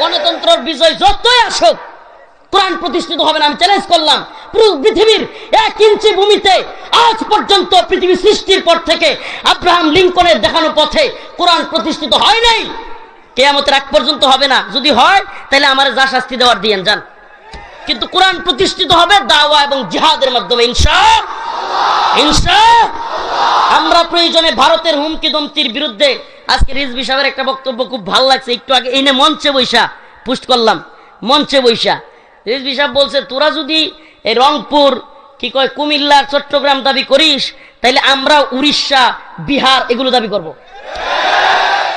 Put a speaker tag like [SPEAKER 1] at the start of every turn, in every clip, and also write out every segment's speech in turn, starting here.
[SPEAKER 1] গণতন্ত্রের বিজয় যতই আসুক, কোরআন প্রতিষ্ঠিত হবে না, আমি চ্যালেঞ্জ করলাম। পৃথিবীর এক ইঞ্চি ভূমিতে আজ পর্যন্ত পৃথিবী সৃষ্টির পর থেকে আব্রাহাম লিঙ্কনের দেখানো পথে কোরআন প্রতিষ্ঠিত হয় নাই। কেয়ামতের এক পর্যন্ত হবে না। যদি হয়, তাহলে আমার যা শাস্তি দেওয়ার দিয়েন, যান। কিন্তু কোরআন প্রতিষ্ঠিত হবে দাওয়া এবং জিহাদের মাধ্যমে ইনশা ইনশা আমরা প্রয়োজনে ভারতের হুমকি দমতির বিরুদ্ধে আজকে রিজবি সাহেবের একটা বক্তব্য খুব ভালো লাগছে। একটু আগে এনে মঞ্চে বৈশা পুষ্ট করলাম। মঞ্চে বৈশা। রিজবি সাহেব বলছে, তোরা যদি এই রংপুর, কি কয়, কুমিল্লা, চট্টগ্রাম দাবি করিস, তাইলে আমরা উড়িষ্যা, বিহার এগুলো দাবি করব।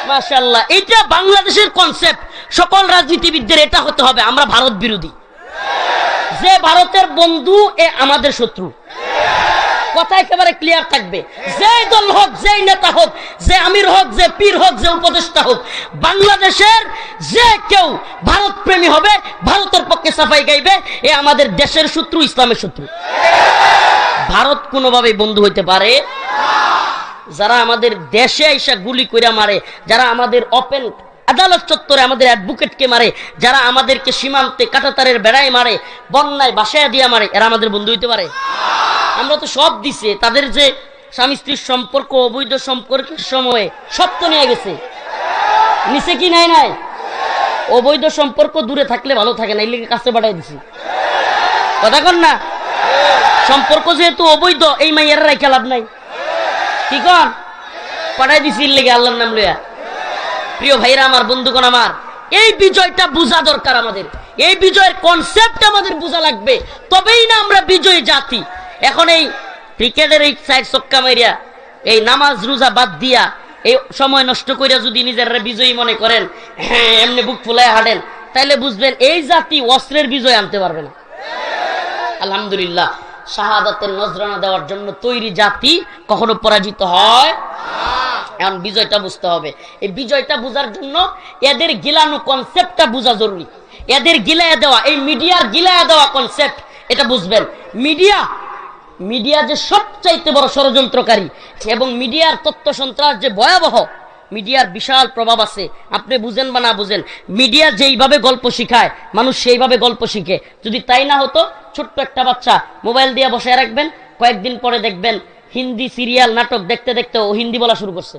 [SPEAKER 1] মাশাল্লাহ এটা বাংলাদেশের কনসেপ্ট সকল রাজনীতিবিদদের এটা হতে হবে। আমরা ভারত বিরোধী। যে ভারতের বন্ধু, এ আমাদের শত্রু। কথা একেবারে ক্লিয়ার থাকবে। যেই দল হোক, যেই নেতা হোক, যে আমির হোক, যে পীর হোক, যে উপদেষ্টা হোক, বাংলাদেশের যে কেউ ভারত প্রেমী হবে, ভারতের পক্ষে সাফাই গাইবে, এ আমাদের দেশের শত্রু, ইসলামের শত্রু। ভারত কোনোভাবে বন্ধু হইতে পারে যারা আমাদের দেশে এসে গুলি কইরা মারে, যারা আমাদের ওপেন আদালত চত্বরে আমাদের অ্যাডভোকেটকে মারে, যারা আমাদেরকে সীমান্তে কাটাতারের বেড়ায় মারে, বন্যায় বাসায় দিয়া মারে, এরা আমাদের বন্ধু হইতে পারে। আমরা তো সব দিছে, তাদের যে স্বামী স্ত্রীর সম্পর্ক, অবৈধ সম্পর্কের সময়ে সব তো নিয়ে গেছে। নিচে কি নাই নাই? অবৈধ সম্পর্ক দূরে থাকলে ভালো থাকে না এই লিগে কাছে বাড়াই দিছি। কথা কন না? সম্পর্ক যেহেতু অবৈধ, এই মাইয়ারা রেখে লাভ নাই। কি কন? পাঠাই দিছি এর লেগে আল্লাহর নাম লইয়া। প্রিয় ভাইরা আমার, বন্ধুগণ আমার, এই বিজয়টা বোঝা দরকার আমাদের। এই বিজয়ের কনসেপ্ট আমাদের বোঝা লাগবে। তবেই না আমরা বিজয়ী জাতি। এখন এই ক্রিকেটের এই সাইড সক্কা মাইরিয়া এই নামাজ রোজা বাদ দিয়া, এই সময় নষ্ট কইরা যদি নিজেরা বিজয়ী মনে করেন হ্যাঁ এমনি বুক ফুলায় হাঁটেন, তাইলে বুঝবেন এই জাতি অস্ত্রের বিজয় আনতে পারবে না। আলহামদুলিল্লাহ, শাহাদাতের নজরানা দেওয়ার জন্য তৈরি জাতি কখনো পরাজিত হয় এখন বিজয়টা বুঝতে হবে। এই বিজয়টা বোঝার জন্য এদের গিলানো কনসেপ্টটা বোঝা জরুরি। এদের গিলায়া দেওয়া, এই মিডিয়ার গিলায়া দেওয়া কনসেপ্ট এটা বুঝবেন। মিডিয়া মিডিয়া যে সবচাইতে বড় ষড়যন্ত্রকারী এবং মিডিয়ার তথ্য সন্ত্রাস যে ভয়াবহ মিডিয়ার বিশাল প্রভাব আছে। আপনি বুঝেন বা না বুঝেন মিডিয়া যেইভাবে গল্প শিখায়, মানুষ সেইভাবে গল্প শিখে। যদি তাই না হতো, ছোট্ট একটা বাচ্চা মোবাইল দিয়ে বসায় রাখবেন, কয়েকদিন পরে দেখবেন হিন্দি সিরিয়াল, নাটক দেখতে দেখতে ও হিন্দি বলা শুরু করছে।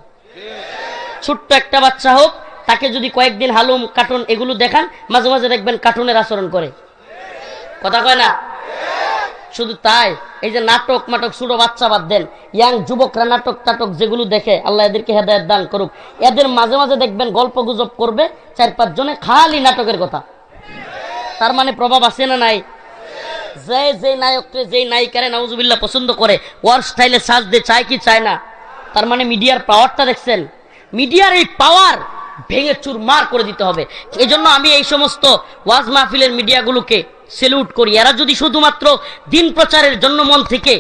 [SPEAKER 1] ছোট্ট একটা বাচ্চা হোক, তাকে যদি কয়েকদিন হালুম, কার্টুন এগুলো দেখান, মাঝে মাঝে দেখবেন কার্টুনের আচরণ করে। কথা কয় না? শুধু তাই, এই যে নাটক মাটক ছোট বাচ্চা বাদ দেন, ইয়াং যুবকরা নাটক টাটক যেগুলো দেখে, আল্লাহ এদেরকে হেদায়ত দান করুক। এদের মাঝে মাঝে দেখবেন গল্প গুজব করবে, চার পাঁচ জনে খালি নাটকের কথা। তার মানে প্রভাব আছে না নাই? যে যে নায়ককে, যে নায়িকারে নাউজুবিল্লাহ পছন্দ করে ওয়ার স্টাইলে সাজতে চায় কি চায় না? তার মানে মিডিয়ার পাওয়ারটা দেখছেন? মিডিয়ার এই পাওয়ার ভেঙে চুরমার করে দিতে হবে। এজন্য আমি এই সমস্ত ওয়াজ মাহফিলের মিডিয়াগুলোকে সেলুট করি। এরা যদি শুধুমাত্র দিন প্রচারের জন্য মন থেকে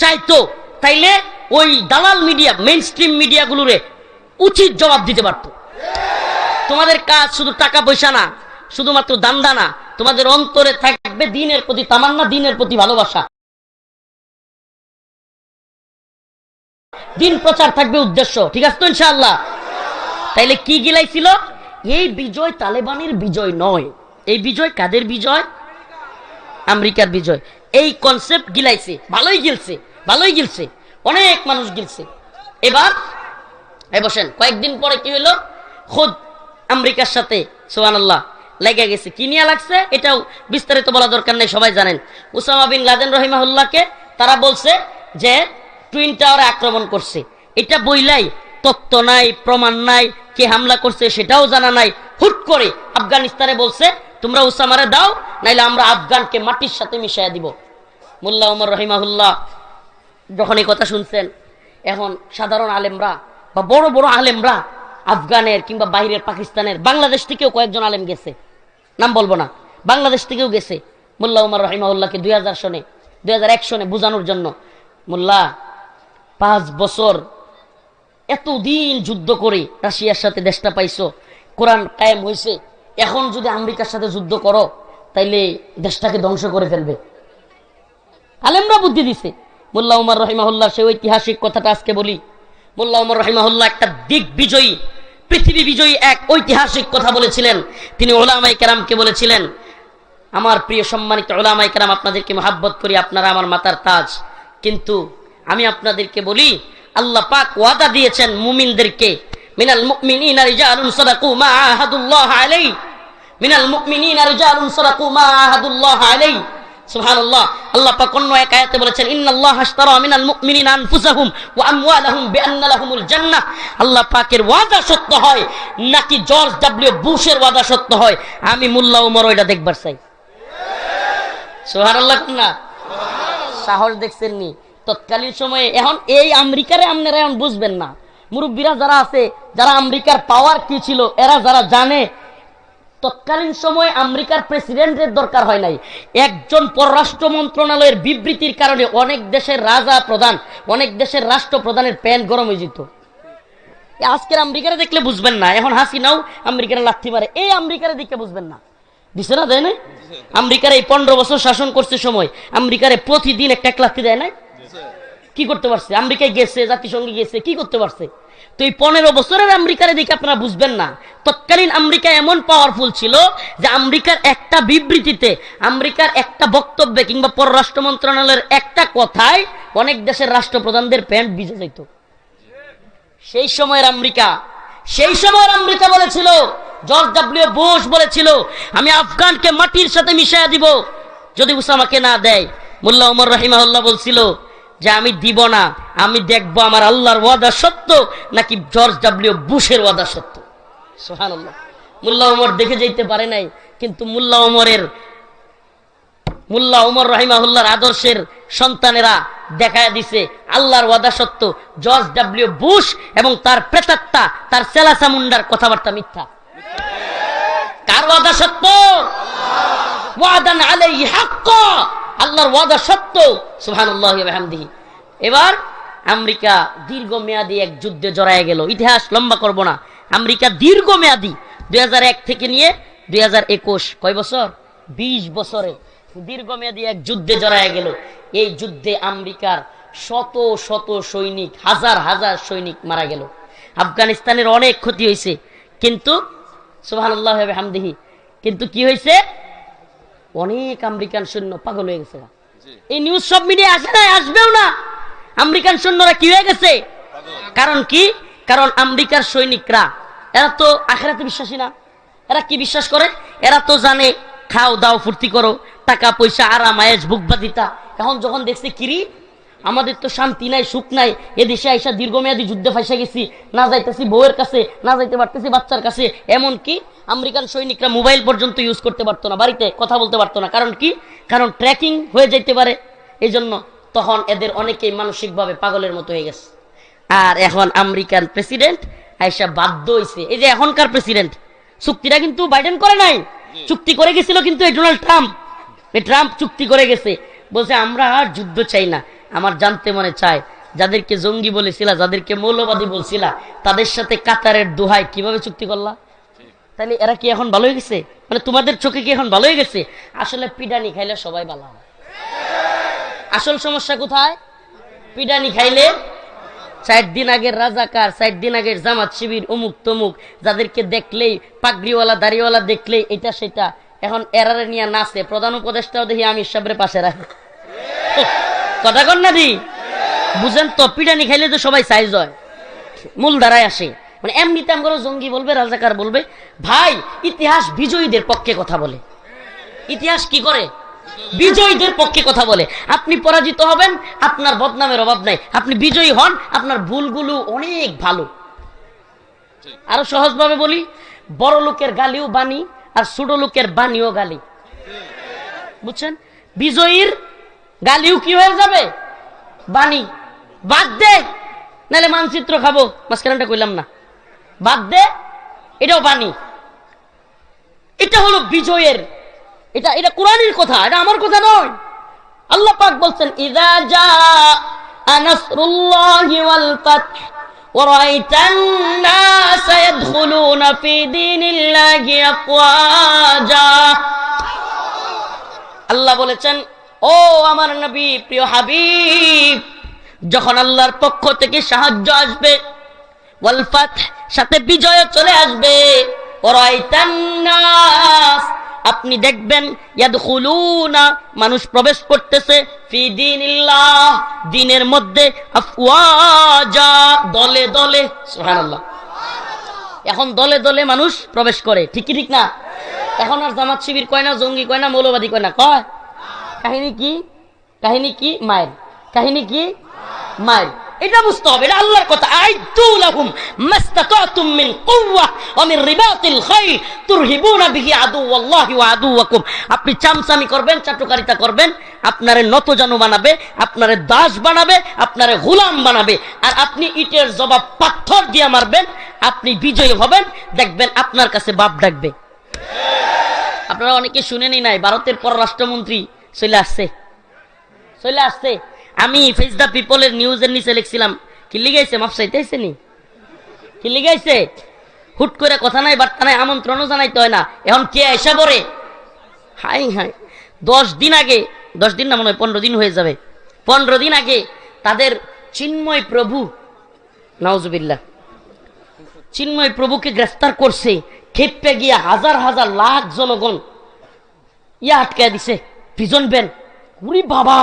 [SPEAKER 1] চাইতো, তাইলে ওই দালাল মিডিয়া মেইন স্ট্রিম মিডিয়াগুলোরে উচিত জবাব দিতে পারতো। তোমাদের কাজ শুধু টাকা পয়সা না, শুধুমাত্র দান্দা না তোমাদের অন্তরে থাকবে দিনের প্রতি তামান্না, দিনের প্রতি ভালোবাসা। দিন প্রচার থাকবে উদ্দেশ্য, ঠিক আছে তো ইনশাআল্লাহ? তাইলে কি গিলাইছিল? এই বিজয় তালেবানের বিজয় নয়। এই বিজয় কাদের বিজয়? আমেরিকার বিজয়। এই কনসেপ্ট গিলাইছে, ভালোই গিলছে ভালোই গিলছে, অনেক মানুষ গিলছে। এবার, এই বসেন, কয়েকদিন পরে কি হলো খোদ আমেরিকার সাথে সোহান আল্লাহ লেগে গেছে। কি নিয়ে লাগছে? এটাও বিস্তারিত বলা দরকার নেই, সবাই জানেন। উসামা বিন লাদেন রহিমাহুল্লাহকে তারা বলছে যে টুইন টাওয়ারে আক্রমণ করছে। এটা বইলাই, তত্ত্ব নাই, প্রমাণ নাই, কে হামলা করছে সেটাও জানা নাই। হুট করে আফগানিস্তানে বলছে, তোমরা উসামারে দাও, নাইলে আমরা আফগানকে মাটির সাথে মিশাইয়া দিব। মোল্লা উমর রহিমাহুল্লাহ যখন এই কথা শুনছেন, এখন সাধারণ আলেমরা বা বড় বড় আলেমরা আফগানের কিংবা বাইরের পাকিস্তানের, বাংলাদেশ থেকেও কয়েকজন আলেম গেছে। নাম বলব না। বাংলাদেশ থেকেও গেছে। মোল্লা উমর রহিমাউল্লাহকে দুই হাজার সনে, দুই হাজার এক সনে বোঝানোর জন্য। মোল্লা পাঁচ বছর এতদিন যুদ্ধ করে রাশিয়ার সাথে দেশটা পাইছো, কোরআন কায়েম হয়েছে এখন যদি আমেরিকার সাথে যুদ্ধ করো, তাইলে দেশটাকে ধ্বংস করে ফেলবে। আলেমরা বুদ্ধি দিছে। মোল্লা উমর রহিমাহুল্লাহ, সেই ঐতিহাসিক কথাটা আজকে বলি। মোল্লা উমর রহিমাহুল্লাহ একটা দিক বিজয়ী, পৃথিবী বিজয়ী এক ঐতিহাসিক কথা বলেছিলেন। তিনি ওলামাই কেরামকে বলেছিলেন, আমার প্রিয় সম্মানিত ওলামাই কেরাম, আপনাদেরকে মহাব্বত করি, আপনারা আমার মাতার তাজ। কিন্তু আপনাদেরকে বলি, আল্লাহ পাক ওয়াদা দিয়েছেন মুমিনদেরকে, মিনাল মুমিনিনা রিজালুন সাদাকু মা আহাদুল্লাহ আলাইহি মিনাল মুমিনিনা রিজালুন সাদাকু মা আহাদুল্লাহ আলাইহি সুবহানাল্লাহ, আল্লাহ পাক অন্য এক আয়াতে বলেছেন, ইন্নাল্লাহ আশতারা মিনাল মুমিনিনা আনফুসাহুম ওয়া আমওয়ালাহুম বিআন্না লাহুমুল জান্নাহ। আল্লাহ পাকের ওয়াদা সত্য হয়, নাকি জর্জ ডব্লিউ বুশের ওয়াদা সত্য হয়? আমি মোল্লা ওমর ওইটা দেখবার চাই। সুবহানাল্লাহ না সাহস দেখছেন নি তৎকালীন সময়ে, এখন এই আমেরিকারে আপনারা এখন বুঝবেন না। মুরব্বীরা যারা আছে, যারা আমেরিকার পাওয়ার কি ছিল, এরা যারা জানে, তৎকালীন সময় আমেরিকার প্রেসিডেন্টের দরকার হয় নাই। একজন পররাষ্ট্র মন্ত্রণালয়ের বিবৃতির কারণে অনেক দেশের রাজা প্রধান, অনেক দেশের রাষ্ট্রপ্রধানের প্যান্ট গরম হয়ে যেত। আজকের আমেরিকারে দেখলে বুঝবেন না, এখন হাসিনাও আমেরিকারে লাথি মারে। এই আমেরিকারে দেখে বুঝবেন না। দিছে না, দেয় না আমেরিকার এই পনেরো বছর শাসন করছে সময়, আমেরিকারে প্রতিদিন একটা এক লাথি দেয় না কি করতে পারছে? আমেরিকায় গেছে, জাতিসংঘে গেছে, কি করতে পারছে? তো এই পনেরো বছরের আমেরিকারে দেখে আপনারা বুঝবেন না। তৎকালীন আমেরিকা এমন পাওয়ারফুল ছিল যে আমেরিকার একটা বিবৃতিতে, আমেরিকার একটা বক্তব্যে কিংবা পররাষ্ট্র মন্ত্রণালয়ের একটা কথায় অনেক দেশের রাষ্ট্রপ্রধানদের প্যান্ট ভিজে যাইত। সেই সময়ের আমেরিকা, সেই সময়ের আমেরিকা বলেছিল, জর্জ ডাব্লিউ বোস বলেছিল, আমি আফগানকে মাটির সাথে মিশাইয়া দিব। যদি উসামাকে না দেয়, মোল্লা উমর রাহিমাহুল্লাহ বলছিল যে আমি দিব না, আমি দেখব আমার আল্লাহর ওয়াদা সত্য নাকি জর্জ ডাব্লিউ বুশের ওয়াদা সত্য? সোহান মোল্লা উমর দেখে যেতে পারে নাই, কিন্তু মোল্লা উমরের মুল্লা উমর রহিমাহুল্লাহর আদর্শের সন্তানেরা দেখায় দিছে, আল্লাহর ওয়াদা সত্য, জর্জ ডাব্লিউ বুশ এবং তার প্রেতাত্মা, তার সেলাসা মুন্ডার কথাবার্তা মিথ্যা। কার ওয়াদা সত্য? ওয়াদান আলাইহি হাক্কা। আল্লাহর ওয়াদা সত্য। সুবহানাল্লাহি ওয়া এবার আমেরিকা দীর্ঘমেয়াদী এক যুদ্ধে জড়ায় গেল। ইতিহাস লম্বা করব না। আমেরিকা দীর্ঘমেয়াদী দুই হাজার এক থেকে নিয়ে দুই হাজার একুশ, কয় বছর? ২০ বছরে দীর্ঘমেয়াদী এক যুদ্ধে জড়ায় গেল। এই যুদ্ধে আমেরিকার শত শত সৈনিক, হাজার হাজার সৈনিক মারা গেল। আফগানিস্তানের অনেক ক্ষতি হয়েছে। কিন্তু, সুবহানাল্লাহ হামদিহি কিন্তু কি হয়েছে? অনেক আমেরিকান সৈন্য পাগল হয়ে গেছে এই নিউজ সব মিডিয়া আসে না আসবেও না। আমেরিকান সৈন্যরা কি হয়ে গেছে? কারণ কি? কারণ আমেরিকার সৈনিকরা এরা তো আখেরাতে বিশ্বাসী না। এরা কি বিশ্বাস করে? এরা তো জানে খাও দাও ফুর্তি করো টাকা পয়সা আরাম আয়েস বুকবাদিতা। এখন যখন দেখছে কিরি আমাদের তো শান্তি নাই সুখ নাই। এদেশে আইসা দীর্ঘমেয়াদী যুদ্ধে ফাইসা গেছি। না যাইতেছি বউয়ের কাছে না যাইতে পারতেছি বাচ্চার কাছে। এমন কি আমেরিকান সৈনিকরা মোবাইল পর্যন্ত ইউজ করতে পারতো না বাড়িতে কথা বলতে পারতো না। কারণ কি? কারণ ট্র্যাকিং হয়ে যাইতে পারে। এই জন্য তখন এদের অনেকেই মানসিকভাবে পাগলের মতো হয়ে গেছে। আর এখন আমেরিকান প্রেসিডেন্ট আইসা বাধ্য হয়েছে এই যে এখনকার প্রেসিডেন্ট চুক্তিটা কিন্তু বাইডেন করে নাই। চুক্তি করে গেছিল কিন্তু এই ডোনাল্ড ট্রাম্প এই ট্রাম্প চুক্তি করে গেছে। বলছে আমরা আর যুদ্ধ চাই না। আমার জানতে মনে চায়, যাদেরকে জঙ্গি বলেছিলা, যাদেরকে মৌলবাদী বলছিলা, তাদের সাথে কাতারের দোহায় কীভাবে চুক্তি করলা? তাহলে এরা কি এখন ভালো হয়ে গেছে? মানে তোমাদের চোখে কি এখন ভালো হয়ে গেছে? আসলে পিডানি খাইলে সবাই ভালো হয়। আসল সমস্যা কোথায়? পিডানি খাইলে চার দিন আগের রাজাকার, চার দিন আগের জামাত শিবির, অমুক তমুক, যাদেরকে দেখলেই পাগড়িওয়ালা, দাড়িওয়ালা দেখলেই এটা সেটা। এখন এরারে নিয়ে নাচে, প্রধান উপদেষ্টাও দেখি আমি সাবরে পাশে রাখে। কথা কর না দি। বুঝেন তো, পিডানি খাইলে তো সবাই সাইজ হয়। মূল ধারায় আসে। মানে এমনিতে আমগুলো জঙ্গি বলবে, রাজাকার বলবে, ভাই, ইতিহাস বিজয়ীদের পক্ষে কথা বলে। ইতিহাস কি করে? বিজয়ীদের পক্ষে কথা বলে। আপনি পরাজিত হবেন, আপনার বদনামের অভাব নাই। আপনি বিজয়ী হন, আপনার ভুলগুলো অনেক ভালো। আরও সহজভাবে বলি, বড় লোকের গালিও বাণী আর ছোট লোকের বাণীও গালি। বুঝছেন? বিজয়ীর গালিও কি হয়ে যাবে বাণী বাদ দে নাহলে মানচিত্র খাবো মাঝখানটা কইলাম না বাদ দে এটাও বাণী এটা হলো বিজয়ের এটা এটা কোরআনের কথা এটা আমার কথা নয় আল্লাহ পাক বলছেন ইদা জা নাসরুল্লাহি ওয়াল ফাতহ ورأيت الناس يدخلون في دين الله أفواجا আল্লাহ বলেছেন ও আমার নবী, প্রিয় হাবিব, যখন আল্লাহর পক্ষ থেকে সাহায্য আসবে সাথে বিজয় চলে আসবে আপনি দেখবেন, ইয়াদখুলুনা, মানুষ প্রবেশ করতেছে দিনের মধ্যে দলে দলে এখন দলে দলে মানুষ প্রবেশ করে, ঠিক ঠিক না? এখন আর জামাত শিবির কয় না, জঙ্গি কয় না, মৌলবাদী কয় না, কয়? কাহিনী কি? কাহিনী কি? মায়ের। কাহিনী কি? মায়ের। এটা বুঝতে হবে, এটা আল্লাহর কথা। আইদু লাহুম মাস্তাতাতুম মিন কুওয়া ওয়া মিন রিবাতিল খাইল তুরহিবুনা বিহি আদুওয়াল্লাহি ওয়া আদুওয়াকুম। আপনি চামচামি করবেন, চাটুকারিতা করবেন, আপনারে নতজানু বানাবে, আপনারে দাস বানাবে, আপনারে গোলাম বানাবে। আর আপনি ইটের জবাব পাথর দিয়ে মারবেন, আপনি বিজয়ী হবেন, দেখবেন আপনার কাছে বাপ ডাকবে। আপনারা অনেকে শুনেনি নাই, ভারতের পররাষ্ট্রমন্ত্রী চলে আসছে। চলে আসছে। আমি ফেস দ্য পিপলের নিউজের নিচে লিখছিলাম। কি লিগাইছে? মাপ চাইতেছে নি? কি লিগাইছে? হুট করে কথা নাই, বার্তা নাই, আমন্ত্রণও জানাইতে হয় না। এখন কে এসে পড়ে? Hi hi. দশ দিন আগে, দশ দিন না মনে হয়, পনেরো দিন হয়ে যাবে। পনেরো দিন আগে তাদের চিন্ময় প্রভু নওজবিল্লা চিন্ময় প্রভুকে গ্রেফতার করছে। খেপে গিয়ে হাজার হাজার লাখ জনগণ, ইয়া আটকায় দিছে। Prison van. উরি বাবা,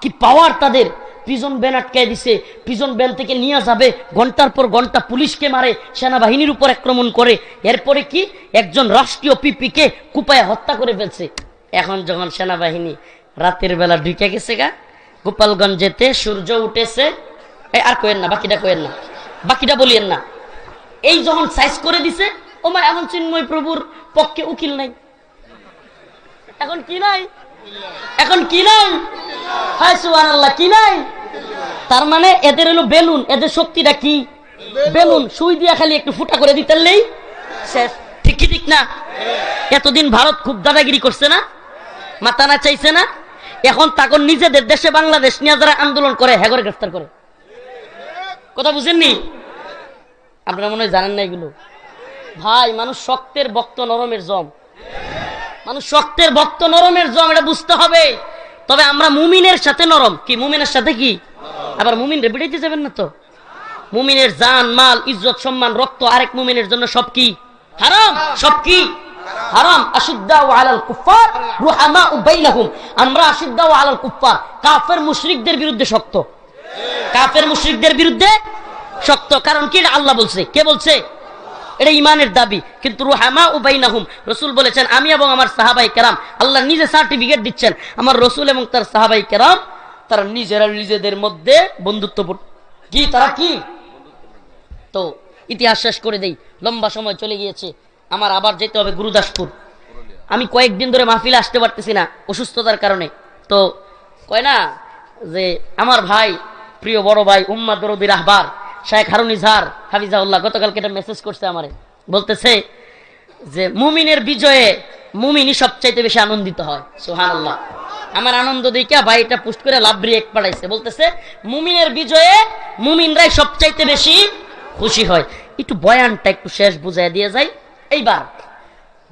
[SPEAKER 1] কি পাওয়ার তাদের। প্রিজন ব্যান আটকায় দিছে। প্রিজন ব্যান থেকে নিয়ে যাবে। ঘণ্টার পর ঘণ্টা পুলিশকে মারে, সেনাবাহিনীর উপর আক্রমণ করে। এরপরে কি? একজন রাষ্ট্রীয় পিপিকে কুপায় হত্যা করে ফেলছে। এখন যখন সেনাবাহিনী রাতের বেলা ঢুকে গেছে গা, গোপালগঞ্জ যেতে সূর্য উঠেছে। আর কয়েন না, বাকিটা কয়েন না। বাকিটা বলিয়েন না। এই যখন সাইজ করে দিছে ও মা এখন চিন্ময় প্রভুর পক্ষে উকিল নাই। এখন কি নাই? এখন কি নাই? হায় সুহান আল্লাহ কি নাই? তার মানে এদের হলো বেলুন এদের শক্তিটা কি? বেলুন সুই দিয়া খালি একটু ফুটা করে দিতেলেই শেষ ঠিক কি ঠিক না? এতদিন ভারত খুব দাদাগিরি করছে না? মাথা না চাইছে না? এখন তখন নিজেদের দেশে বাংলাদেশ নিয়ে যারা আন্দোলন করে হ্যাগরে গ্রেফতার করে। কথা বুঝেননি? আপনারা মনে হয় জানেন না এগুলো। ভাই মানুষ শক্তের বক্ত নরমের জম। মানুষ শক্তের ভক্ত নরমের জম, এটা বুঝতে হবে। তবে আমরা মুমিনের সাথে নরম। কি, মুমিনের সাথে কি? আবার মুমিন রে বিড়াইতে যাবেন না তো? মুমিনের জান, মাল, ইজ্জত, সম্মান, রক্ত আরেক মুমিনের জন্য সব কি? হারাম। সব কি? হারাম। আশুদ্দাউ আলাল রুহামা বাইনাহুম। আমরা আশুদ্দাউ আলাল কুফার মুশরিকদের বিরুদ্ধে শক্ত। কাফের মুশরিকদের বিরুদ্ধে শক্ত। কারণ কি? আল্লাহ বলছে। কে বলছে? এটা ইমানের দাবি। কিন্তু রুহামা উবাইনাহুম রসুল বলেছেন, আমি এবং আমার সাহাবাই কেরাম, আল্লাহ নিজে সার্টিফিকেট দিচ্ছেন। আমার রসুল এবং তার সাহাবাই কেরাম, তারা নিজেরা নিজেদের মধ্যে বন্ধুত্ব কি, তারা কি? তো ইতিহাস শেষ করে দেই। লম্বা সময় চলে গিয়েছে। আমার আবার যেতে হবে গুরুদাসপুর। আমি কয়েকদিন ধরে মাহফিলে আসতে পারতেছি না, অসুস্থতার কারণে। তো কয় না, যে আমার ভাই, প্রিয় বড় ভাই, উম্মা দরদির আহবার শাহেখ হারুন ইজহার হাফিজাউল্লাহ গতকালকে একটা মেসেজ করছে আমারে। বলতেছে যে, মুমিনের বিজয়ে মুমিনই সবচাইতে বেশি আনন্দিত হয়। সোহান আল্লাহ আমার আনন্দ দিকা ভাই এটা করে লাভ রিয়েক্ট পাঠাইছে বলতেছে, মুমিনের বিজয়ে মুমিনরাই সবচাইতে বেশি খুশি হয়। একটু বয়ানটা একটু শেষ বুঝাই দিয়ে যাই। এইবার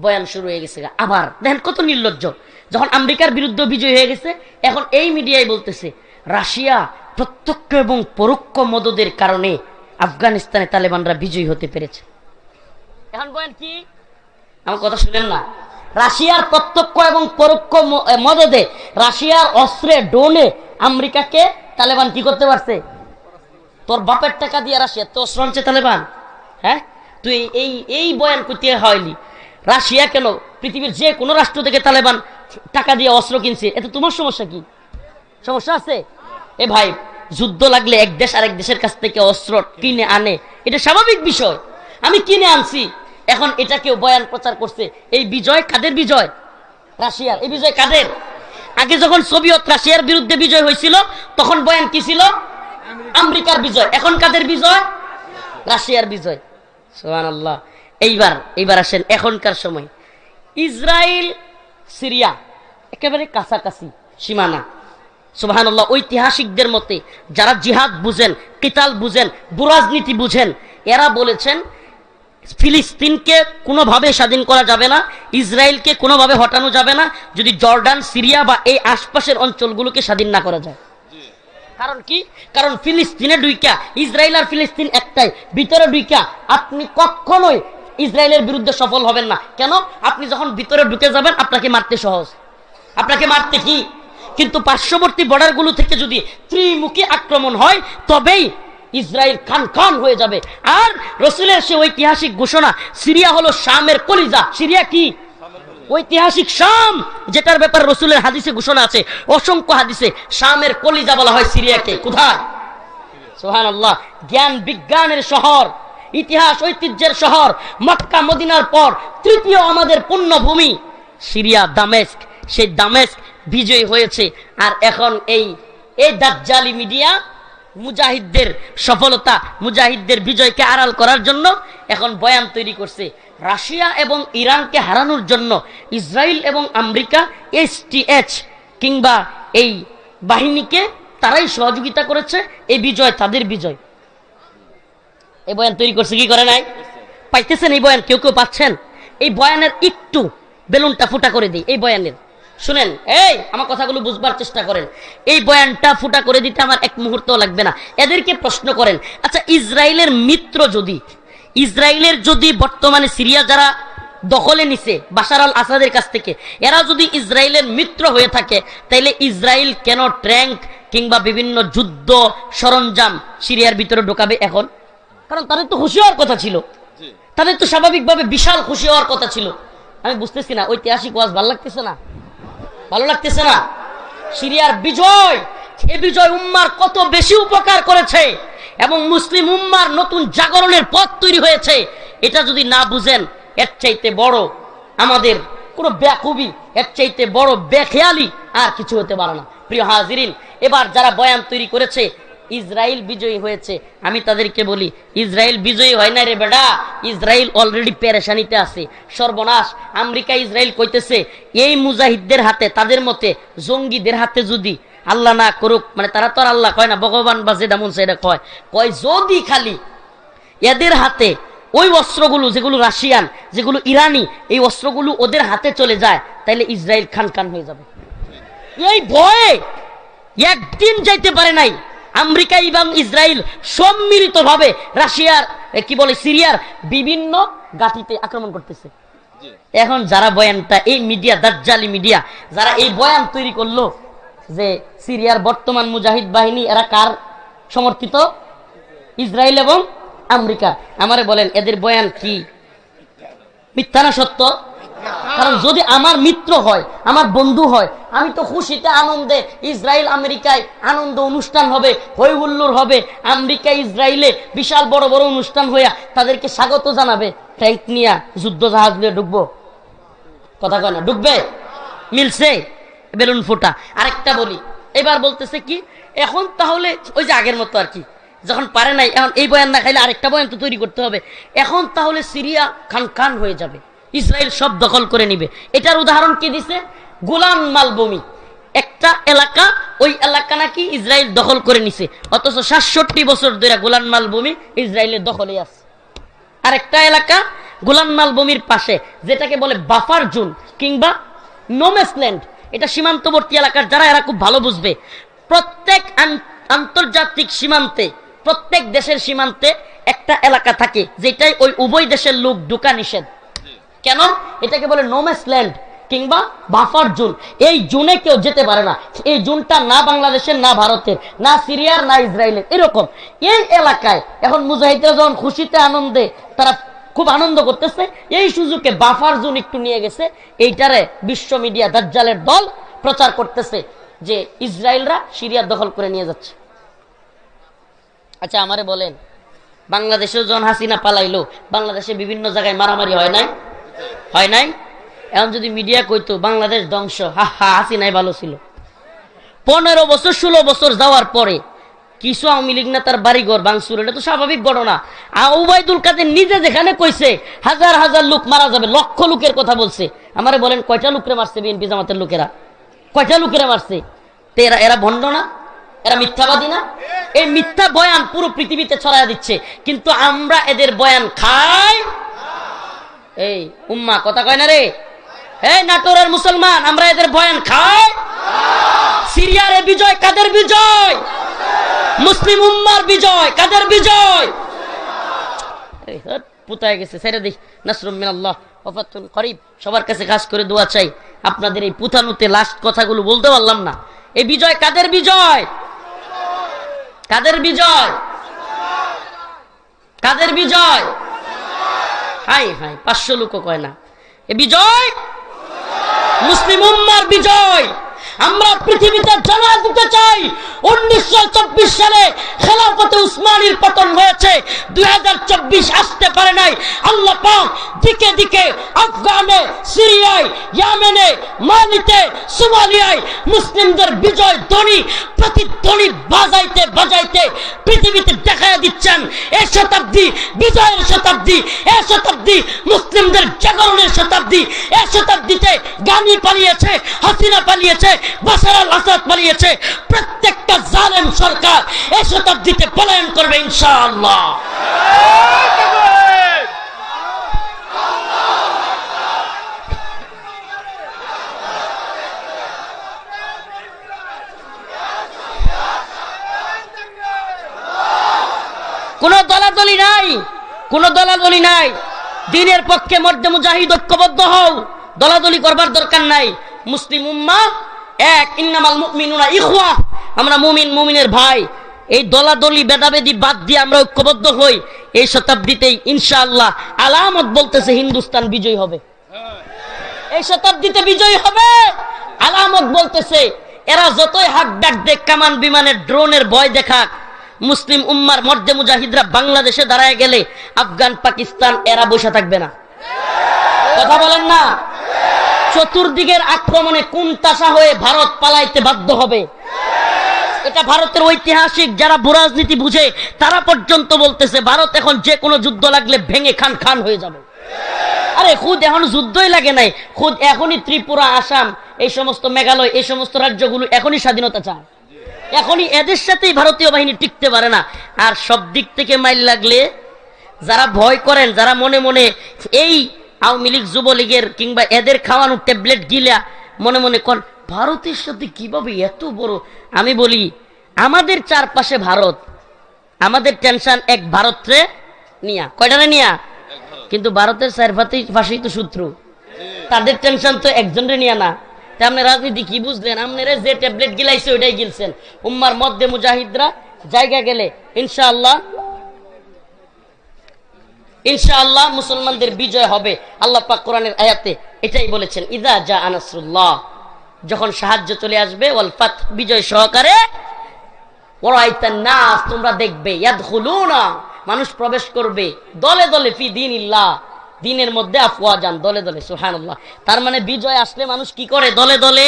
[SPEAKER 1] বয়ান শুরু হয়ে গেছে আবার দেখেন কত নির্লজ্জ। যখন আমেরিকার বিরুদ্ধে বিজয় হয়ে গেছে, এখন এই মিডিয়ায় বলতেছে, রাশিয়া প্রত্যক্ষ এবং পরোক্ষ মদদের কারণে আফগানিস্তানে তালেবানরা বিজয়ী হতে পেরেছে। এখন বয়ান কি? আমার কথা শুনেন না। রাশিয়ার প্রত্যক্ষ এবং পরোক্ষ মদদে রাশিয়ার অস্ত্রে ডোনে আমেরিকাকে তালেবান কি করতে পারছে? তোর বাপের টাকা দিয়ে রাশিয়া তো অস্ত্র আনছে তালেবান। হ্যাঁ? তুই এই এই বয়ান করতে হয়নি। রাশিয়া কেন পৃথিবীর যে কোনো রাষ্ট্র থেকে তালেবান টাকা দিয়ে অস্ত্র কিনছে? এতে তোমার সমস্যা কি? সমস্যা আছে? এ ভাই, যুদ্ধ লাগলে এক দেশ আরেক দেশের কাছ থেকে অস্ত্র কিনে আনে। এটা স্বাভাবিক বিষয়। আমি কিনে আনছি। এখন এটা কেউ বয়ান প্রচার করছে। এই বিজয় কাদের বিজয়? রাশিয়ার। এই বিজয় কাদের? আগে যখন সোভিয়ত রাশিয়ার বিরুদ্ধে বিজয় হয়েছিল, তখন বয়ান কি ছিল? আমেরিকার বিজয়। এখন কাদের বিজয়? রাশিয়ার বিজয়। সোহান আল্লাহ এইবার এইবার আসেন এখনকার সময়। ইসরায়েল সিরিয়া, একেবারে কাছাকাছি, সীমানা। সুবাহান্লাহ ঐতিহাসিকদের মতে যারা জিহাদ বুঝেন, কিতাল বুঝেন বুরাজনীতি বুঝেন, এরা বলেছেন, ফিলিস্তিনকে কোনোভাবে স্বাধীন করা যাবে না, ইসরায়েলকে কোনোভাবে হটানো যাবে না, যদি জর্ডান, সিরিয়া বা এই আশপাশের অঞ্চলগুলোকে স্বাধীন না করা যায়। কারণ কি? কারণ ফিলিস্তিনে ডুইকা ইসরায়েল আর ফিলিস্তিন একটাই, ভিতরে ডুইকা আপনি কখনোই ইসরায়েলের বিরুদ্ধে সফল হবেন না। কেন? আপনি যখন ভিতরে ঢুকে যাবেন, আপনাকে মারতে সহজ। আপনাকে মারতে কি? কিন্তু পার্শ্ববর্তী বর্ডারগুলো থেকে যদি ত্রিমুখী আক্রমণ হয়, তবেই ইসরায়েল খান খান হয়ে যাবে। আর রসুলের সে ঐতিহাসিক ঘোষণা, সিরিয়া হলো শামের কলিজা। সিরিয়া কি? ঐতিহাসিক শাম, যেটার ব্যাপারে রসুলের হাদিসে ঘোষণা আছে। অসংখ্য হাদিসে শামের কলিজা বলা হয় সিরিয়াকে। কোথায়? সোহান আল্লাহ জ্ঞান বিজ্ঞানের শহর, ইতিহাস ঐতিহ্যের শহর, মক্কা, মদিনার পর তৃতীয় আমাদের পুণ্যভূমি সিরিয়া, দামেস্ক। সেই দামেস্ক বিজয়ী হয়েছে। আর এখন এই এই দাজ্জালি মিডিয়া মুজাহিদদের সফলতা, মুজাহিদদের বিজয়কে আড়াল করার জন্য এখন বয়ান তৈরি করছে। রাশিয়া এবং ইরানকে হারানোর জন্য ইসরায়েল এবং আমেরিকা এসটিএচ কিংবা এই বাহিনীকে তারাই সহযোগিতা করেছে। এই বিজয় তাদের বিজয়। এই বয়ান তৈরি করছে, কি করে নাই? পাইতেছেন এই বয়ান, কেউ কেউ পাচ্ছেন? এই বয়ানের একটু বেলুনটা ফুটা করে দিই, এই বয়ানের। শুনেন এই আমার কথাগুলো বুঝবার চেষ্টা করেন। এই বয়ানটা ফুটা করে দিতে আমার এক মুহূর্ত লাগবে না। এদেরকে প্রশ্ন করেন আচ্ছা ইসরায়েলের মিত্র যদি ইসরায়েলের যদি বর্তমানে সিরিয়া যারা দখলে নিছে বাশার আল আসাদের কাছ থেকে এরা যদি ইসরায়েলের মিত্র হয়ে থাকে তাইলে ইসরায়েল কেন ট্র্যাঙ্ক কিংবা বিভিন্ন যুদ্ধ সরঞ্জাম সিরিয়ার ভিতরে ঢোকাবে এখন? কারণ তাদের তো খুশি হওয়ার কথা ছিল। তাদের তো স্বাভাবিকভাবে বিশাল খুশি হওয়ার কথা ছিল। আমি বুঝতেছি না ঐতিহাসিক ওয়াজ ভালো লাগতেছে না? ভালো লাগতেছে না। সিরিয়ার বিজয়, এ বিজয় উম্মার কত বেশি উপকার করেছে এবং মুসলিম উম্মার নতুন জাগরণের পথ তৈরি হয়েছে, এটা যদি না বুঝেন, এর চাইতে বড় আমাদের কোনো ব্যাকুবি এর চাইতে বড় বেখেয়ালি আর কিছু হতে পারে না। প্রিয় হাজিরিন, এবার যারা বয়ান তৈরি করেছে ইসরায়েল বিজয়ী হয়েছে। আমি তাদেরকে বলি ইসরায়েল বিজয়ী হয় না রে বেডা ইসরায়েল অলরেডি পেরেশানিতে আছে। সর্বনাশ। আমেরিকা ইসরায়েল কইতেছে, এই মুজাহিদদের হাতে, তাদের মতে, জঙ্গিদের হাতে যদি আল্লাহ না করুক মানে তারা তো আর আল্লাহ কয় না, ভগবান বা যেটা মন সেটা কয় কয় যদি খালি এদের হাতে ওই অস্ত্রগুলো, যেগুলো রাশিয়ান, যেগুলো ইরানি, এই অস্ত্রগুলো ওদের হাতে চলে যায় তাহলে ইসরায়েল খান খান হয়ে যাবে। এই ভয়ে একদিন যাইতে পারে নাই। আমেরিকা এবং ইসরায়েল সম্মিলিত ভাবে রাশিয়ার কি বলে সিরিয়ার বিভিন্ন গাঠিতে আক্রমণ করতেছে। এখন যারা বয়ানটা এই মিডিয়া দাজ্জালি মিডিয়া যারা এই বয়ান তৈরি করল যে সিরিয়ার বর্তমান মুজাহিদ বাহিনী এরা কার সমর্থিত? ইসরায়েল এবং আমেরিকা। আমারে বলেন এদের বয়ান কি? মিথ্যা না সত্য? কারণ যদি আমার মিত্র হয়, আমার বন্ধু হয়, আমি তো খুশিতে আনন্দে ইসরায়েল, আমেরিকায় আনন্দ অনুষ্ঠান হবে হই হুল্লোড় হবে, আমেরিকা, ইসরায়েলে বিশাল বড় বড় অনুষ্ঠান হইয়া তাদেরকে স্বাগত জানাবে ট্যাঙ্ক নিয়ে যুদ্ধ জাহাজ নিয়ে ঢুকবো। কথা কয় না, ঢুকবে? মিলছে? বেলুন ফোটা। আরেকটা বলি, এবার বলতেছে কি, এখন তাহলে ওই যে আগের মতো আর কি, যখন পারে নাই, এখন এই বয়ান না খাইলে আরেকটা বয়ান তো তৈরি করতে হবে। এখন তাহলে সিরিয়া খান খান হয়ে যাবে। ইসরায়েল সব দখল করে নিবে। এটার উদাহরণ কি দিছে? গোলান মালভূমি। একটা এলাকা, ওই এলাকা নাকি ইসরায়েল দখল করে নিছে। অথচ সাতষট্টি বছর ধরে গোলান মালভূমি ইসরায়েলের দখলে আছে। আরেকটা এলাকা গোলান মালভূমির পাশে, যেটাকে বলে বাফার জোন কিংবা নোমেসল্যান্ড। এটা সীমান্তবর্তী এলাকার, যারা এরা খুব ভালো বুঝবে। প্রত্যেক আন্তর্জাতিক সীমান্তে, প্রত্যেক দেশের সীমান্তে একটা এলাকা থাকে, যেটাই ওই উভয় দেশের লোক ঢুকা নিষেধ। কেন? এটাকে বলে নোমেসল্যান্ড কিংবা বাফার জোন এই জোনে কেউ যেতে পারে না। এই জোনটা না বাংলাদেশের, না ভারতের, না সিরিয়ার, না ইসরায়েলের। এরকম। এই এলাকায় এখন মুজাহিদরা যখন খুশিতে, আনন্দে, তারা খুব আনন্দ করতেছে, এই সুযোগে বাফার জোন একটু নিয়ে গেছে। এইটারে বিশ্ব মিডিয়া দাজ্জালের দল প্রচার করতেছে যে ইসরায়েলরা সিরিয়া দখল করে নিয়ে যাচ্ছে। আচ্ছা আমারে বলেন, বাংলাদেশেও জন হাসিনা পালাইলো, বাংলাদেশে বিভিন্ন জায়গায় মারামারি হয় নাই? হয় নাই? এখন যদি মিডিয়া কইতো, বাংলাদেশ ধ্বংস, হা হা হাসি নাই ভালো ছিল। পনেরো বছর, ষোলো বছর যাওয়ার পরে কিছু আওয়ামী লীগ নেতার বাড়িঘর ভাঙচুর, এটা তো স্বাভাবিক ঘটনা। আর উবাইদুল কাদের নিজে যেখানে কইছে, হাজার হাজার লোক মারা যাবে, লক্ষ লোকের কথা বলছে। আমারে বলেন, কয়টা লোকরে মারছে বিএনপি জামাতের লোকেরা? কয়টা লোকেরা মারছে? এরা এরা ভণ্ড না? এরা মিথ্যাবাদী না? এই মিথ্যা বয়ান পুরো পৃথিবীতে ছড়ায় দিচ্ছে। কিন্তু আমরা এদের বয়ান খাই এই, উম্মা, কথা কয় না রে? এই নাটোরের মুসলমান, আমরা এদের বয়ান খাই? সিরিয়ারে বিজয়, কাদের বিজয়? মুসলিম উম্মার বিজয়, কাদের বিজয়? পুতায় গেছে, ছেড়ে ওয়াফাতুন করিব। সবার কাছে খাস করে দোয়া চাই। আপনাদের এই পুথানুতে লাস্ট কথাগুলো বলতে পারলাম না। এই বিজয় কাদের বিজয়? কাদের বিজয়? কাদের বিজয়? হাই হাই পাঁচশো লোকও কয় না। বিজয়? মুসলিম উম্মার বিজয়। আমরা পৃথিবীতে জানা দিতে চাই, উনিশশো চব্বিশ সালে খেলাফতে উসমানির পতন হয়েছে, দুই হাজার চব্বিশ আসতে পারে নাই। আল্লাহ দিকে দিকে আফগানে, সিরিয়ায়, ইয়ামেনে, মালিতে, সোমালিয়ায় মুসলিমদের বিজয় ধ্বনি, প্রতিধ্বনি বাজাইতে বাজাইতে পৃথিবীতে দেখা দিচ্ছেন। এ শতাব্দী বিজয়ের শতাব্দী, এ শতাব্দী মুসলিমদের জাগরণের শতাব্দী, এ শতাব্দীতে গানি পালিয়েছে, হাসিনা পালিয়েছে আসাদ পালিয়েছে প্রত্যেকটা জালেম সরকার এ শতাব্দীতে পলায়ন করবে কোন দলাদলি নাই, কোন দলাদলি নাই। দিনের পক্ষে মধ্যে মুজাহিদ ঐক্যবদ্ধ হও, দলাদলি করবার দরকার নাই। মুসলিম উম্মা এক, ইন্নামাল মুমিনুনা ইখওয়া। আমরা মুমিন, মুমিনের ভাই। এই দলাদলি, বেদাবেদি বাদ দিয়ে আমরা ঐক্যবদ্ধ হই। এই শতাব্দীতেই ইনশাআল্লাহ আলামত বলতেছে হিন্দুস্তান বিজয় হবে। এই শতাব্দীতে বিজয় হবে। আলামত বলতেছে, এরা যতই হাক ডাক দেখ কামান বিমানের ড্রোনের ভয় দেখাক। মুসলিম উম্মার মর্দে মুজাহিদরা বাংলাদেশে দাঁড়ায় গেলে আফগান, পাকিস্তান, এরা বসে থাকবে না। কথা বলেন না। চতুর্দিকের আক্রমণে কুনতাসা হয়ে ভারত পালাইতে বাধ্য হবে। এটা ভারতের ঐতিহাসিক, যারা ভূরাজনীতি বুঝে, তারা পর্যন্ত বলতেছে, ভারত এখন যে কোনো যুদ্ধ লাগলে ভেঙে খান খান হয়ে যাবে। আরে, খুদ এখন যুদ্ধই লাগে নাই। খুদ এখনই ত্রিপুরা, আসাম, এই সমস্ত মেঘালয়, এই সমস্ত রাজ্যগুলো এখনই স্বাধীনতা চায়। এখনই এদের সাথেই ভারতীয় বাহিনী টিকতে পারে না। আর সব দিক থেকে মাইল লাগলে যারা ভয় করেন, যারা মনে মনে এই আওয়ামী লীগ যুবলীগের কিংবা এদের খাওয়ানো ট্যাবলেট গিলা মনে মনে কন, ভারতের সাথে কীভাবে এত বড়? আমি বলি, আমাদের চারপাশে ভারত, আমাদের টেনশন এক ভারতরে নিয়া। কয়টারে নিয়া? কিন্তু ভারতের চার পাশেই তো শত্রু। তাদের টেনশন তো একজনের নিয়া না। তা আপনি রাজনীতি কি বুঝলেন? আপনারা যে ট্যাবলেট গিলাইছে ওইটাই গিলছেন। উম্মার মধ্যে মুজাহিদরা জায়গা গেলে, ইনশাআল্লাহ ইনশাআল্লাহ মুসলমানদের বিজয় হবে। আল্লাহ পাক কোরআনের আয়াতে এটাই বলেছেন, ইদা জা আনাসরুল্লাহ। যখন সাহায্য চলে আসবে, ওয়াল ফাত, বিজয় সহকারে নাস, তোমরা দেখবে, ইয়াদখুলুনা, মানুষ প্রবেশ করবে, দলে দলে ফি দিনিল্লাহ। দিনের মধ্যে আফওয়া যান, দলে দলে, সুবহানাল্লাহ। তার মানে বিজয় আসলে মানুষ কি করে? দলে দলে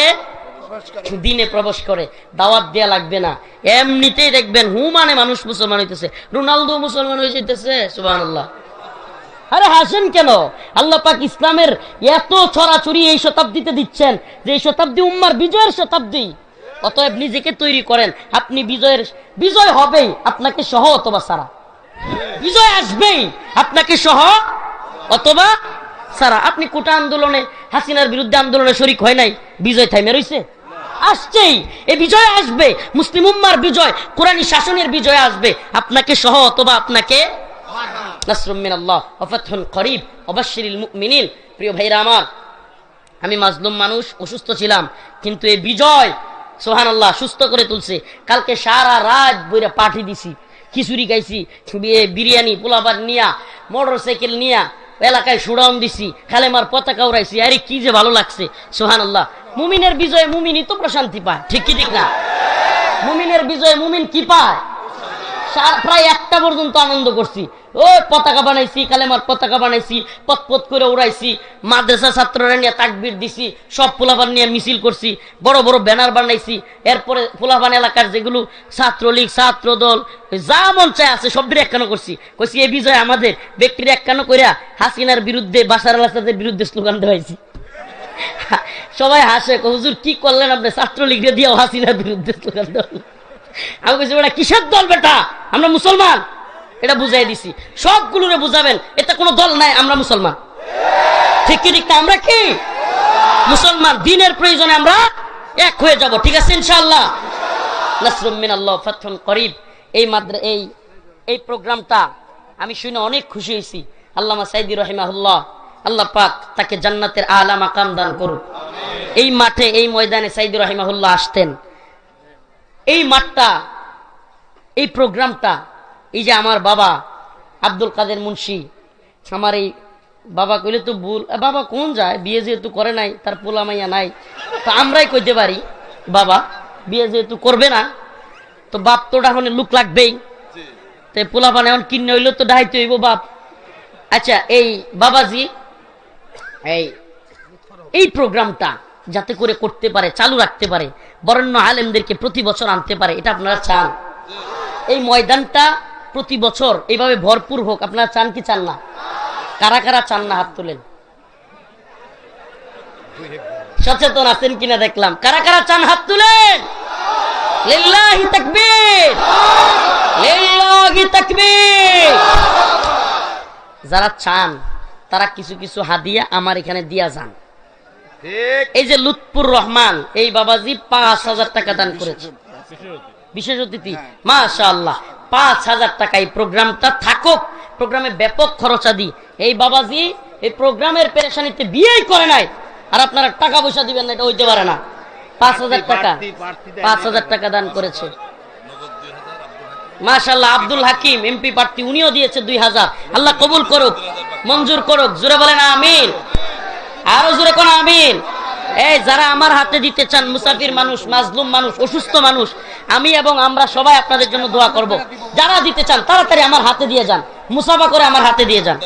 [SPEAKER 1] দিনে প্রবেশ করে, দাওয়াত দেয়া লাগবে না। এমনিতেই দেখবেন হু মানে মানুষ মুসলমান হইতেছে। রোনালদো মুসলমান হয়ে যেতেছে সুবহানাল্লাহ। আরে হাসেন কেন? আল্লাহ পাক ইসলামের এত ছড়াছড়ি এই শতাব্দীতে দিচ্ছেন যে এই শতাব্দী উম্মার বিজয়ের শতাব্দী। অতএব নিজেকে তৈরি করেন। আপনি বিজয়ের, বিজয় হবেই আপনাকে সহ অথবা সারা। বিজয় আসবেই, আপনাকে সহ অথবা সারা। আপনি কোটা আন্দোলনে, হাসিনার বিরুদ্ধে আন্দোলনে শরিক হয় নাই, বিজয় থাইমে রইছে? আসছেই, এই বিজয় আসবে। মুসলিম উম্মার বিজয়, কোরআনী শাসনের বিজয় আসবে। আপনাকে সহ অথবা আপনাকে আমার, আমি মাজলুম মানুষ, অসুস্থ ছিলাম, কিন্তু এই বিজয় সোহানাল্লাহ সুস্থ করে তুলছে। কালকে সারা রাত বইরা পাঠি দিছি, খিচুড়ি খাইছি বিরিয়ানি পোলাবার নিয়া মোটর সাইকেল নিয়া, এলাকায় সুড়াউন দিছি, খালেমার পতাকা উড়াইছি, আরে কি যে ভালো লাগছে সোহানাল্লাহ মুমিনের বিজয়ে মুমিনই তো প্রশান্তি পায়, ঠিক কি ঠিক না? মুমিনের বিজয়ে মুমিন কি পায়? প্রায় একটা পর্যন্ত আনন্দ করছি। ও পতাকা বানাইছি, কালেমার পতাকা বানাইছি পথ পথ করে উড়াইছি, মাদ্রাসা ছাত্ররা নিয়ে তাকবির দিছি, সব পোলাপান নিয়ে মিছিল করছি, বড় বড় ব্যানার বানাইছি, এরপরে পোলাপান এলাকার যেগুলো ছাত্রলীগ ছাত্র দল যা মন চায় আছে সবটির একখানো করছি। কইছি, এ বিজয় আমাদের, ব্যক্তির একখানো কইরা হাসিনার বিরুদ্ধে, বাসার আল আসাদের বিরুদ্ধে স্লোগান দেওয়াইছি। সবাই হাসে, হুজুর, কি করলেন আপনি? ছাত্রলীগরে দিয়েও হাসিনার বিরুদ্ধে স্লোগান দেওয়া আমি বলছি কিসের দল বেটা? আমরা মুসলমান। এটা বুঝাই দিছি। সবগুলোরে বুঝাবেন এটা কোনো দল নাই, আমরা মুসলমান। ঠিক কি, ঠিক আমরা কি? মুসলমান, দিনের প্রয়োজনে আমরা এক হয়ে যাব। ঠিক আছে, ইনশাআল্লাহ? নাসরুম মিনাল্লাহ ফাতহুন করিব। এই মাদ্রা, এই এই প্রোগ্রামটা আমি শুনে অনেক খুশি হয়েছি। আল্লামা সাইদি রহিমাহুল্লাহ, আল্লাহ পাক তাকে জান্নাতের আলা মাকাম দান করুক। এই মাঠে, এই ময়দানে সাইদি রহিমাহুল্লাহ আসতেন। এই মাঠটা এই প্রোগ্রামটা এই যে আমার বাবা আব্দুল কাদের মুন্সি আমার এই বাবা কইলে তো ভুল বাবা কোন যায়? বিয়ে যেহেতু করে নাই তার পোলা মাইয়া নাই। তো আমরাই কইতে পারি বাবা বিয়ে যেহেতু করবে না তো বাপ তো এখন লুক লাগবেই। তো পোলা পানে এখন কিনে হইল তো ডাইতে হইব বাপ। আচ্ছা এই বাবাজি এই এই প্রোগ্রামটা যাতে করে করতে পারে, চালু রাখতে পারে, বরেণ্য আলেমদেরকে প্রতি বছর আনতে পারে, এটা আপনারা চান। এই ময়দানটা প্রতি বছর এইভাবে ভরপুর হোক, আপনারা চান কি চান না? কারা কারা চান না হাত তোলেন? সচেতন আছেন কিনা দেখলাম। কারা কারা চান হাত তুলেন? যারা চান, তারা কিছু কিছু হাদিয়া আমার এখানে দিয়া যান। এই যে লুৎপুর রহমান এই বাবাজি পাঁচ হাজার টাকা দান করেছে। বিশেষ অতিথি মাশা আল্লাহ পাঁচ হাজার টাকা এই প্রোগ্রামটা থাকুক। প্রোগ্রামে ব্যাপক খরচাদি এই বাবাজি এই প্রোগ্রামের পেরেশানিতে বিয়েই করে নাই। আর আপনারা টাকা পয়সা দিবেন না এটা হইতে পারে না। পাঁচ হাজার টাকা পাঁচ হাজার টাকা দান করেছে। মাশাল্লাহ আব্দুল হাকিম এমপি প্রার্থী উনিও দিয়েছে দুই হাজার। আল্লাহ কবুল করুক মঞ্জুর করুক জোরে বলেন আমিন। আরও জোরে কোন আমিন। এই যারা আমার হাতে দিতে চান, মুসাফির মানুষ, মাজলুম মানুষ, অসুস্থ মানুষ, আমি এবং আমরা সবাই আপনাদের জন্য দোয়া করব। যারা দিতে চান, তাড়াতাড়ি আমার হাতে দিয়ে যান। মুসাফা করে আমার হাতে দিয়ে যান।